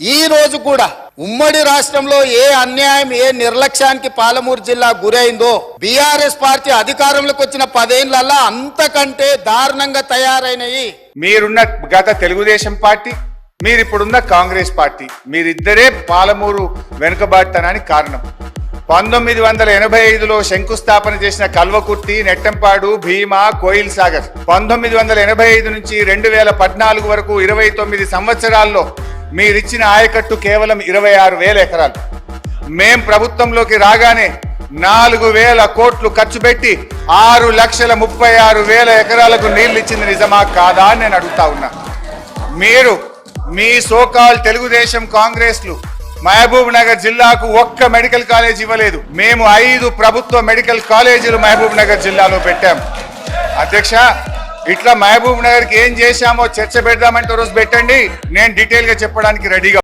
ఈ రోజు కూడా ఉమ్మడి రాష్ట్రంలో ఏ అన్యాయం ఏ నిర్లక్ష్యానికి పాలమూరు జిల్లా గురైందో బీఆర్ఎస్ పార్టీ అధికారంలోకి వచ్చిన పదేళ్ళలో అంతకంటే దారుణంగా తయారైనవి మీరున్న గత తెలుగుదేశం పార్టీ మీరిప్పుడున్న కాంగ్రెస్ పార్టీ మీరిద్దరే పాలమూరు వెనుకబాటుతనానికి కారణం. పంతొమ్మిది వందల ఎనభై ఐదులో శంకుస్థాపన చేసిన కల్వకుర్తి నెట్టంపాడు భీమా కోయిల్ సాగర్. పంతొమ్మిది వందల ఎనభై ఐదు నుంచి రెండు వేల పద్నాలుగు వరకు ఇరవై తొమ్మిది సంవత్సరాల్లో మీరిచ్చిన ఆయకట్టు కేవలం ఇరవై ఆరు వేల ఎకరాలు. మేం ప్రభుత్వంలోకి రాగానే నాలుగు వేల కోట్లు ఖర్చు పెట్టి ఆరు లక్షల ముప్పై ఆరు వేల ఎకరాలకు నీళ్ళు ఇచ్చింది నిజమా కాదా అని నేను అడుగుతా ఉన్నా. మీరు మీ సోకాల్ తెలుగుదేశం కాంగ్రెస్లు మహబూబ్ నగర్ జిల్లాకు ఒక్క మెడికల్ కాలేజ్ ఇవ్వలేదు. మేము ఐదు ప్రభుత్వ మెడికల్ కాలేజీలు మహబూబ్ నగర్ జిల్లాలో పెట్టాం. అధ్యక్ష ఇట్లా మహబూబ్ నగర్కి ఏం చేశామో చర్చ పెడదామంటే రోజు పెట్టండి. నేను డీటెయిల్గా చెప్పడానికి రెడీగా